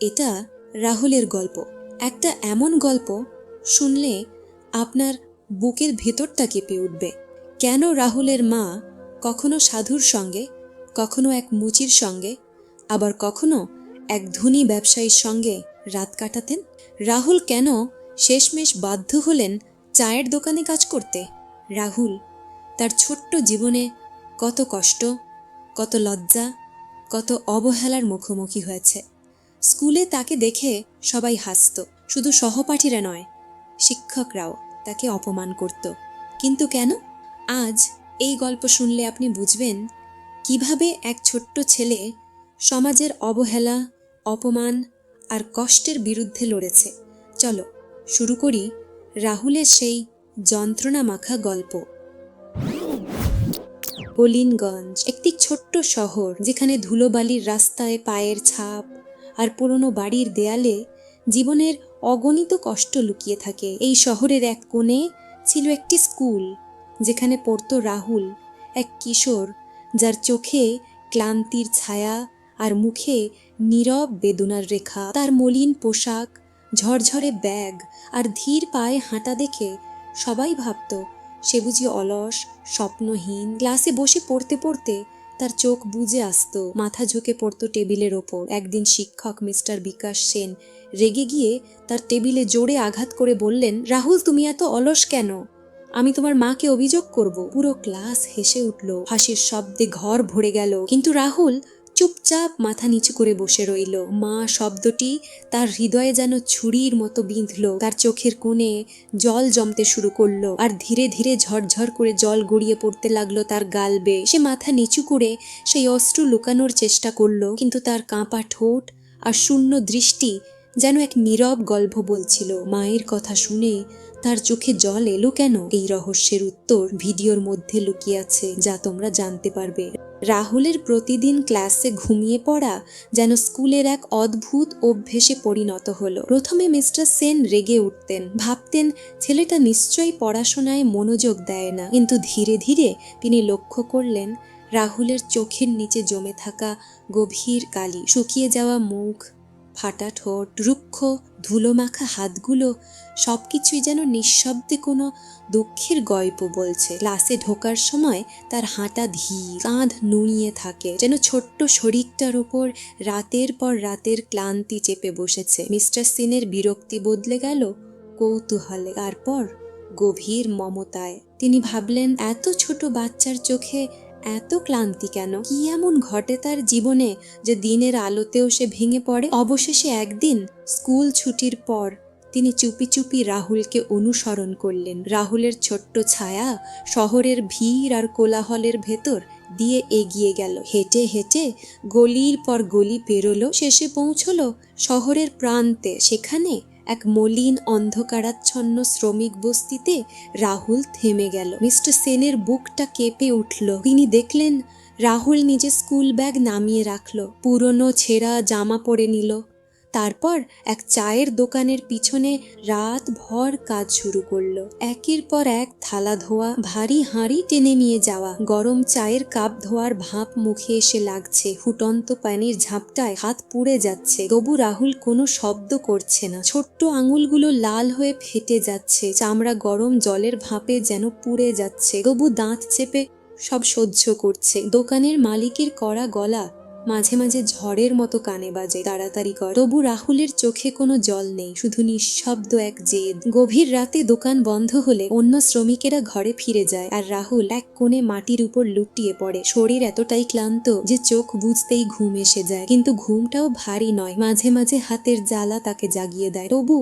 এটা রাহুলের গল্প। একটা এমন গল্প শুনলে আপনার বুকের ভেতরটা কেঁপে উঠবে। কেন রাহুলের মা কখনো সাধুর সঙ্গে, কখনো এক মুচির সঙ্গে, আবার কখনো এক ধনী ব্যবসায়ীর সঙ্গে রাত কাটাতেন? রাহুল কেন শেষমেশ বাধ্য হলেন চায়ের দোকানে কাজ করতে? রাহুল তার ছোট্ট জীবনে কত কষ্ট, কত লজ্জা, কত অবহেলার মুখোমুখি হয়েছে। স্কুলে তাকে দেখে সবাই হাসত। শুধু সহপাঠীরা নয়, শিক্ষকরাও তাকে অপমান করত। কিন্তু কেন? আজ এই গল্প শুনলে আপনি বুঝবেন কীভাবে এক ছোট্ট ছেলে সমাজের অবহেলা, অপমান আর কষ্টের বিরুদ্ধে লড়েছে। চলো, শুরু করি রাহুলের সেই যন্ত্রণা মাখা গল্প। কলিনগঞ্জ একটি ছোট্ট শহর যেখানে ধুলোবালির রাস্তায় পায়ের ছাপ আর পুরনো বাড়ির দেয়ালে জীবনের অগণিত কষ্ট লুকিয়ে থাকে। এই শহরের এক কোণে ছিল একটি স্কুল, যেখানে পড়তো রাহুল, এক কিশোর, যার চোখে ক্লান্তির ছায়া আর মুখে নীরব বেদনার রেখা। তার মলিন পোশাক, ঝরঝরে ব্যাগ আর ধীর পায়ে হাঁটা দেখে সবাই ভাবত, সে বুঝি অলস, স্বপ্নহীন। ক্লাসে বসে পড়তে পড়তে তার চোখ বুঝে আসত, মাথা ঝুঁকে পড়তো টেবিলের ওপর। একদিন শিক্ষক মিস্টার বিকাশ সেন রেগে গিয়ে তার টেবিলে জোরে আঘাত করে বললেন, রাহুল, তুমি এত অলস কেন? আমি তোমার মাকে অভিযোগ করব। পুরো ক্লাস হেসে উঠল। হাসির শব্দে ঘর ভরে গেল। কিন্তু রাহুল চুপচাপ মাথা নিচু করে বসে রইল। মা শব্দটি তার হৃদয়ে যেন ছুরির মতো বিঁধল। তার চোখের কোণে জল জমতে শুরু করল আর ধীরে ধীরে ঝরঝর করে জল গড়িয়ে পড়তে লাগল তার গাল বেয়ে। সে মাথা নিচু করে সেই অস্ত্র লুকানোর চেষ্টা করল, কিন্তু তার কাঁপা ঠোঁট আর শূন্য দৃষ্টি যেন এক নীরব গল্প বলছিল। মায়ের কথা শুনে তার চোখে জল এলো কেন? এই রহস্যের উত্তর ভিডিওর মধ্যে লুকিয়ে আছে, যা তোমরা জানতে পারবে। রাহুলের প্রতিদিন ক্লাসে ঘুমিয়ে পড়া যেন স্কুলের এক অদ্ভুত অভ্যেসে পরিণত হল। প্রথমে মিস্টার সেন রেগে উঠতেন। ভাবতেন, ছেলেটা নিশ্চয়ই পড়াশোনায় মনোযোগ দেয় না। কিন্তু ধীরে ধীরে তিনি লক্ষ্য করলেন, রাহুলের চোখের নিচে জমে থাকা গভীর কালি, শুকিয়ে যাওয়া মুখ ফাটা ঠোঁট, রুক্ষ, ধুলোমাখা হাতগুলো সব কিছুই যেন নিঃশব্দে কোনো দুঃখের গল্প বলছে। ক্লাসে ঢোকার সময় তার হাঁটা ধীর, কাঁধ নুইয়ে থাকে, যেন ছোট্ট শরীরটার ওপর রাতের পর রাতের ক্লান্তি চেপে বসেছে। মিস্টার সিনের বিরক্তি বদলে গেল কৌতূহলে, তারপর গভীর মমতায়। তিনি ভাবলেন, এত ছোট বাচ্চার চোখে এত ক্লান্তি কেন? কি এমন ঘটে তার জীবনে যে দিনের আলোতেও সে ভেঙে পড়ে? অবশেষে একদিন স্কুল ছুটির পর তিনি চুপি চুপি রাহুলকে অনুসরণ করলেন। রাহুলের ছোট্ট ছায়া শহরের ভিড় আর কোলাহলের ভেতর দিয়ে এগিয়ে গেল। হেঁটে হেঁটে গলির পর গলি পেরোলো, শেষে পৌঁছলো শহরের প্রান্তে। সেখানে এক মলিন অন্ধকারাচ্ছন্ন শ্রমিক বস্তিতে রাহুল থেমে গেল। মিস্টার সেনের বুকটা কেঁপে উঠল। তিনি দেখলেন, রাহুল নিজে স্কুল ব্যাগ নামিয়ে রাখল। পুরনো ছেঁড়া জামা পরে নিল। তারপর এক চায়ের দোকানের পিছনে রাত ভর কাজ শুরু করল। একের পর এক থালা ধোয়া, ভারী হাঁড়ি টেনে নিয়ে যাওয়া, গরম চায়ের কাপ ধোয়ার ভাপ মুখে এসে লাগছে। ফুটন্ত পানির ঝাপটায় হাত পুড়ে যাচ্ছে। তবু রাহুল কোনো শব্দ করছে না। ছোট্ট আঙুলগুলো লাল হয়ে ফেটে যাচ্ছে। চামড়া গরম জলের ভাপে যেন পুড়ে যাচ্ছে। তবু দাঁত চেপে সব সহ্য করছে। দোকানের মালিকের কড়া গলা মাঝে মাঝে ঝড়ের মতো কানে বাজে, তাড়াতাড়ি কর। তবু রাহুলের চোখে কোনো জল নেই, শুধু নিঃশব্দ এক জেদ। গভীর রাতে দোকান বন্ধ হলে অন্য শ্রমিকেরা ঘরে ফিরে যায়, আর রাহুল এক কোণে মাটির উপর লুটিয়ে পড়ে। শরীর এতটাই ক্লান্ত যে চোখ বুঝতেই ঘুম এসে যায়, কিন্তু ঘুমটাও ভারী নয়, মাঝে মাঝে হাতের জ্বালা তাকে জাগিয়ে দেয়। তবু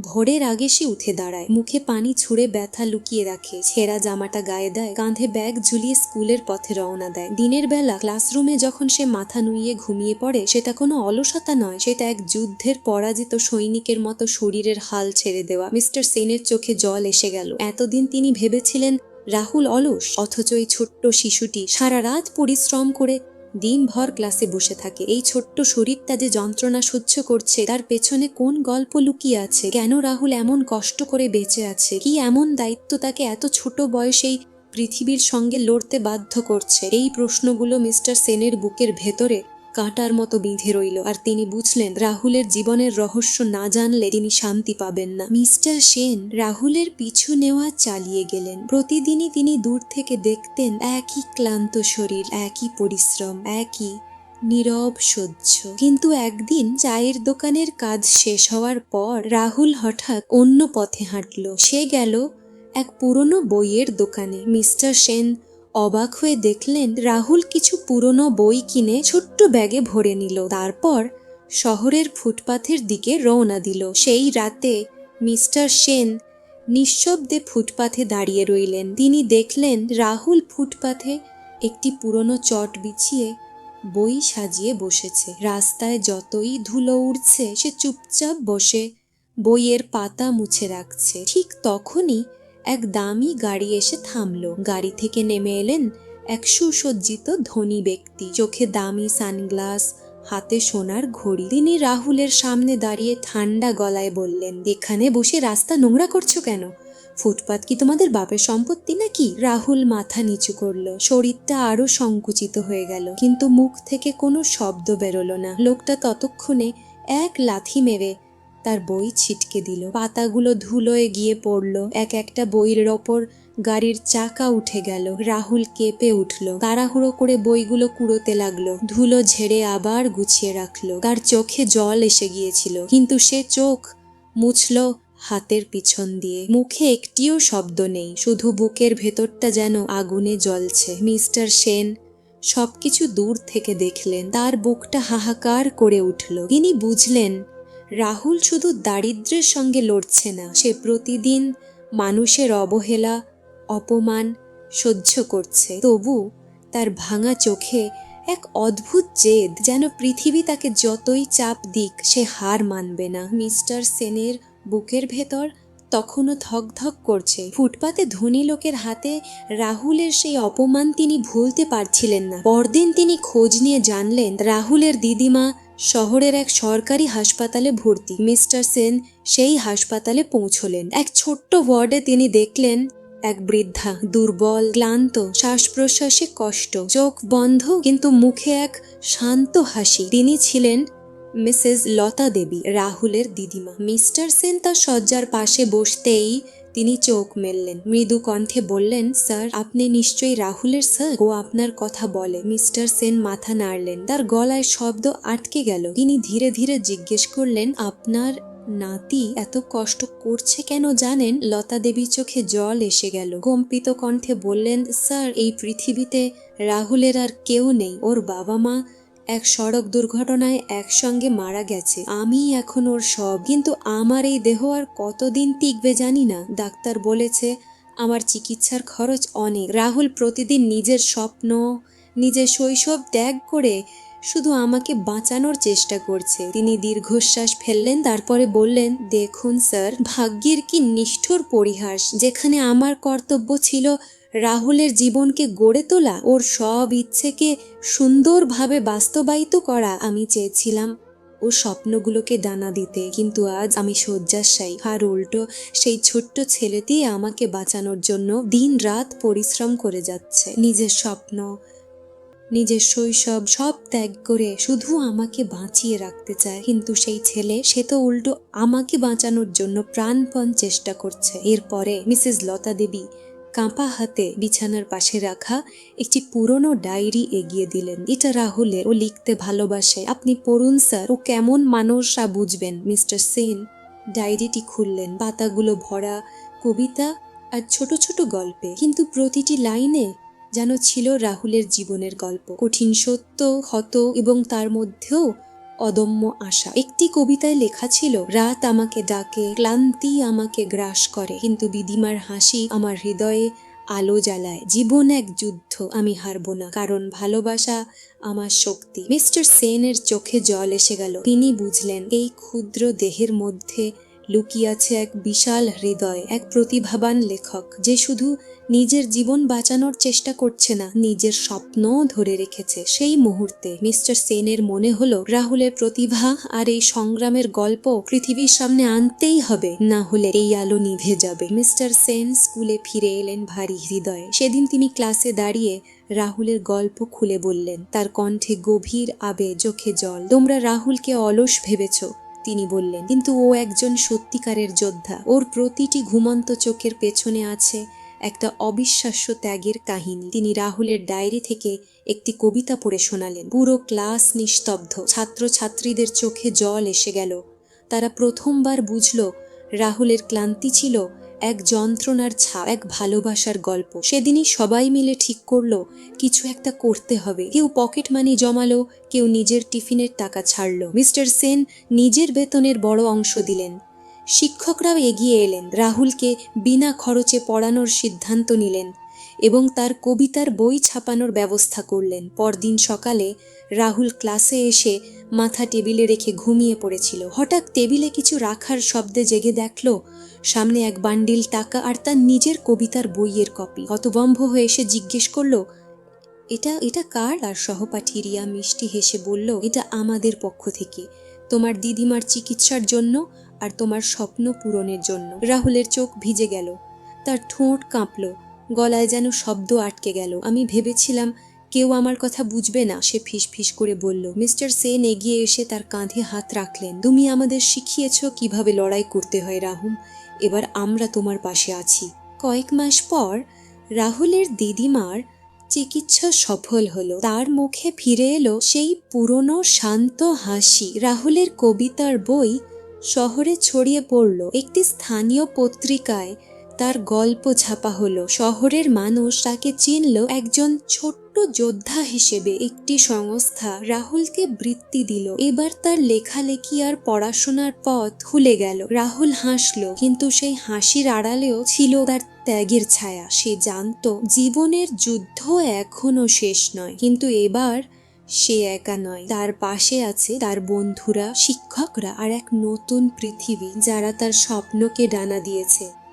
ভোরের আগে সে উঠে দাঁড়ায়। মুখে পানি ছুঁড়ে ব্যথা লুকিয়ে রাখে। ছেঁড়া জামাটা গায়ে দেয়, কাঁধে ব্যাগ ঝুলিয়ে স্কুলের পথে রওনা দেয়। দিনের বেলা ক্লাসরুমে যখন সে মাথা নুইয়ে ঘুমিয়ে পড়ে, সেটা কোনো অলসতা নয়, সেটা এক যুদ্ধের পরাজিত সৈনিকের মতো শরীরের হাল ছেড়ে দেওয়া। মিস্টার সেনের চোখে জল এসে গেল। এতদিন তিনি ভেবেছিলেন, রাহুল অলস, অথচ এই ছোট্ট শিশুটি সারা রাত পরিশ্রম করে দিনভর ক্লাসে বসে থাকে। এই ছোট্ট শরীরটা যে যন্ত্রণা সহ্য করছে, তার পেছনে কোন গল্প লুকিয়ে আছে? কেন রাহুল এমন কষ্ট করে বেঁচে আছে? কি এমন দায়িত্ব তাকে এত ছোট বয়সেই পৃথিবীর সঙ্গে লড়তে বাধ্য করছে? এই প্রশ্নগুলো মিস্টার সেনের বুকের ভেতরে কাঁটার মতো বিঁধে রইল। আর তিনি বুঝলেন, রাহুলের জীবনের রহস্য না জানলে তিনি শান্তি পাবেন না। মিস্টার সেন রাহুলের পিছু নেওয়া চালিয়ে গেলেন। প্রতিদিনই তিনি দূর থেকে দেখতেন একই ক্লান্ত শরীর, একই পরিশ্রম, একই নীরব সহ্য। কিন্তু একদিন চায়ের দোকানের কাজ শেষ হওয়ার পর রাহুল হঠাৎ অন্য পথে হাঁটল। সে গেল এক পুরনো বইয়ের দোকানে। মিস্টার সেন অবাক হয়ে দেখলেন রাহুল কিছু পুরনো বই কিনে ছোট্ট ব্যাগে ভরে নিল। তারপর শহরের ফুটপাথের দিকে রওনা দিল। সেই রাতে মিস্টার সেন নিঃশব্দে ফুটপাথে দাঁড়িয়ে রইলেন। তিনি দেখলেন রাহুল ফুটপাথে একটি পুরনো চট বিছিয়ে বই সাজিয়ে বসেছে। রাস্তায় যতই ধুলো উড়ছে, সে চুপচাপ বসে বইয়ের পাতা মুছে রাখছে। ঠিক তখনই এক দামি গাড়ি এসে থামলো। গাড়ি থেকে নেমে এলেন এক সুসজ্জিত ধনী ব্যক্তি। চোখে দামি সানগ্লাস, হাতে সোনার ঘড়ি। তিনি রাহুলের সামনে দাঁড়িয়ে ঠান্ডা গলায় বললেন, এখানে বসে রাস্তা নোংরা করছ কেন? ফুটপাত কি তোমাদের বাপের সম্পত্তি নাকি? রাহুল মাথা নিচু করল। শরীরটা আরও সংকুচিত হয়ে গেল, কিন্তু মুখ থেকে কোনো শব্দ বেরোলো না। লোকটা ততক্ষণে এক লাথি মেরে তার বই ছিটকে দিল। পাতাগুলো ধুলোয় গিয়ে পড়ল। এক একটা বইয়ের ওপর গাড়ির চাকা উঠে গেল। রাহুল কেঁপে উঠল। তাড়াহুড়ো করে বইগুলো কুড়োতে লাগল। ধুলো ঝেড়ে আবার গুছিয়ে রাখল। তার চোখে জল এসে গিয়েছিল। কিন্তু সে চোখ মুছল হাতের পিছন দিয়ে। মুখে একটিও শব্দ নেই। শুধু বুকের ভেতরটা যেন আগুনে জ্বলছে। মিস্টার সেন সবকিছু দূর থেকে দেখলেন। তার বুকটা হাহাকার করে উঠল। তিনি বুঝলেন রাহুল শুধু দারিদ্র্যের সঙ্গে লড়ছে না, সে প্রতিদিন মানুষের অবহেলা, অপমান সহ্য করছে। তবু তার ভাঙা চোখে এক অদ্ভুত জেদ, যেন পৃথিবী তাকে যতই চাপ দিক, সে হার মানবে না। মিস্টার সেনের বুকের ভেতর তখনও ধক করছে। ফুটপাতে ধনী লোকের হাতে রাহুলের সেই অপমান তিনি ভুলতে পারছিলেন না। পরদিন তিনি খোঁজ নিয়ে জানলেন, রাহুলের দিদিমা শহরের এক সরকারি হাসপাতালে ভর্তি। মিস্টার সেন সেই হাসপাতালে পৌঁছলেন। এক ছোট্ট ওয়ার্ডে তিনি দেখলেন এক বৃদ্ধা, দুর্বল, ক্লান্ত শ্বাস প্রশ্বাসে কষ্ট, চোখ বন্ধ, কিন্তু মুখে এক শান্ত হাসি। তিনি ছিলেন মিসেস লতা দেবী, রাহুলের দিদিমা। মিস্টার সেন তার শয্যার পাশে বসতেই তিনি চোখ মেললেন। মৃদু কণ্ঠে বললেন, স্যার, আপনি নিশ্চয়ই রাহুলের স্যার? ও আপনার কথা বলে মিস্টার সেন মাথা নাড়লেন। তার গলায় শব্দ আটকে গেল। তিনি ধীরে ধীরে জিজ্ঞেস করলেন, আপনার নাতি এত কষ্ট করছে কেন জানেন? লতা দেবীর চোখে জল এসে গেল। কম্পিত কণ্ঠে বললেন, স্যার, এই পৃথিবীতে রাহুলের আর কেউ নেই। ওর বাবা মা এক সড়ক দুর্ঘটনায় একসঙ্গে মারা গেছে। আমি এখন ওর সব। কিন্তু আমার এই দেহ আর কতদিন টিকবে জানি না। ডাক্তার বলেছে, আমার চিকিৎসার খরচ অনেক। রাহুল প্রতিদিন নিজের স্বপ্ন, নিজের শৈশব ত্যাগ করে শুধু আমাকে বাঁচানোর চেষ্টা করছে। তিনি দীর্ঘশ্বাস ফেললেন, তারপরে বললেন, দেখুন স্যার, ভাগ্যের কি নিষ্ঠুর পরিহাস। যেখানে আমার কর্তব্য ছিল রাহুলের জীবনকে গড়ে তোলা, ওর সব ইচ্ছেকে সুন্দরভাবে বাস্তবায়িত করা আমি চেয়েছিলাম। ও স্বপ্নগুলোকে দানা দিতে, কিন্তু আজ আমি শয্যাশায়ী। আর উল্টো, সেই ছোট্ট ছেলেটি আমাকে বাঁচানোর জন্য দিন রাত পরিশ্রম করে যাচ্ছে। নিজের স্বপ্ন, নিজের শৈশব সব ত্যাগ করে শুধু আমাকে বাঁচিয়ে রাখতে চায়। কিন্তু সেই ছেলে, সে তো উল্টো আমাকে বাঁচানোর জন্য প্রাণপণ চেষ্টা করছে। এরপরে মিসেস লতা দেবী কাঁপা হাতে বিছানার পাশে রাখা একটি পুরনো ডায়েরি এগিয়ে দিলেন। এটা রাহুলের ও লিখতে ভালোবাসে আপনি পড়ুন, স্যার। ও কেমন মানুষ মানুষরা বুঝবেন, মিস্টার সেন। ডায়েরিটি খুললেন। পাতাগুলো ভরা, কবিতা আর ছোট ছোট গল্পে। কিন্তু প্রতিটি লাইনে যেন ছিল রাহুলের জীবনের গল্প। কঠিন সত্য, হত এবং তার মধ্যেও অদম্য আশা। একটি কবিতায় লেখা ছিল, রাত আমাকে ডাকে, ক্লান্তি আমাকে গ্রাস করে, কিন্তু বিদিমার হাসি আমার হৃদয়ে আলো জ্বালায়। জীবন এক যুদ্ধ, আমি হারবো না, কারণ ভালোবাসা আমার শক্তি। মিস্টার সেনের চোখে জল এসে গেল। তিনি বুঝলেন, এই ক্ষুদ্র দেহের মধ্যে লুকিয়ে আছে এক বিশাল হৃদয়, এক প্রতিভাবান লেখক, যে শুধু নিজের জীবন বাঁচানোর চেষ্টা করছে না, নিজের স্বপ্নও ধরে রেখেছে। সেই মুহূর্তে মিস্টার সেনের মনে হলো, রাহুলের প্রতিভা আর এই সংগ্রামের গল্প পৃথিবীর সামনে আনতেই হবে, না হলে এই আলো নিভে যাবে। মিস্টার সেন স্কুলে ফিরে এলেন ভারী হৃদয়ে। সেদিন তিনি ক্লাসে দাঁড়িয়ে রাহুলের গল্প খুলে বললেন, তার কণ্ঠে গভীর আবে চোখে জল। তোমরা রাহুলকে অলস ভেবেছ তিনি বললেন, কিন্তু ও একজন সত্যিকারের যোদ্ধা। ওর প্রতিটি ঘুমন্ত চোখের পেছনে আছে একটা অবিশ্বাস্য ত্যাগের কাহিনী। তিনি রাহুলের ডায়েরি থেকে একটি কবিতা পড়ে শোনালেন। পুরো ক্লাস নিস্তব্ধ। ছাত্রছাত্রীদের চোখে জল এসে গেল। তারা প্রথমবার বুঝল রাহুলের ক্লান্তি ছিল এক যন্ত্রণার ছাপ, এক ভালোবাসার গল্প। সেদিনই সবাই মিলে ঠিক করল, কিছু একটা করতে হবে। কেউ পকেট মানি জমালো, কেউ নিজের টিফিনের টাকা ছাড়লো। মিস্টার সেন নিজের বেতনের বড় অংশ দিলেন। শিক্ষকরাও এগিয়ে এলেন। রাহুলকে বিনা খরচে পড়ানোর সিদ্ধান্ত নিলেন। এবং তার কবিতার বই ছাপানোর ব্যবস্থা করলেন। পরদিন সকালে রাহুল ক্লাসে এসে মাথা টেবিলে রেখে ঘুমিয়ে পড়েছিল। হঠাৎ টেবিলে কিছু রাখার শব্দে জেগে দেখল, সামনে এক বান্ডিল টাকা আর তার নিজের কবিতার বইয়ের কপি। হতবম্ব হয়ে এসে জিজ্ঞেস করল, এটা এটা কার? আর সহপাঠী রিয়া মিষ্টি হেসে বলল, এটা আমাদের পক্ষ থেকে, তোমার দিদিমার চিকিৎসার জন্য আর তোমার স্বপ্ন পূরণের জন্য। রাহুলের চোখ ভিজে গেল, তার ঠোঁট কাঁপল গলায় যেন শব্দ আটকে গেল। আমি ভেবেছিলাম, কেউ আমার কথা বুঝবে না, সে ফিস ফিস করে বলল, মিস্টার সেন এগিয়ে এসে তার কাঁধে হাত রাখলেন। তুমি আমাদের শিখিয়েছ কীভাবে লড়াই করতে হয়, রাহুল। এবার আমরা তোমার পাশে আছি। কয়েক মাস পর, রাহুলের দিদিমার চিকিৎসা সফল হলো। তার মুখে ফিরে এলো সেই পুরনো শান্ত হাসি। রাহুলের কবিতার বই শহরে ছড়িয়ে পড়ল। একটি স্থানীয় পত্রিকায় তার গল্প ছাপা হলো। শহরের মানুষ তাকে চিনল একজন ছোট্ট যোদ্ধা হিসেবে। একটি সংস্থা রাহুলকে বৃত্তি দিল। এবার তার লেখালেখি আর পড়াশোনার পথ খুলে গেল। রাহুল হাসলো, কিন্তু সেই হাসির আড়ালেও ছিল তার ত্যাগের ছায়া। সে জানতো, জীবনের যুদ্ধ এখনও শেষ নয়, কিন্তু এবার সে একা নয়। তার পাশে আছে তার বন্ধুরা, শিক্ষকরা আর এক নতুন পৃথিবী, যারা তার স্বপ্নকে ডানা দিয়েছে।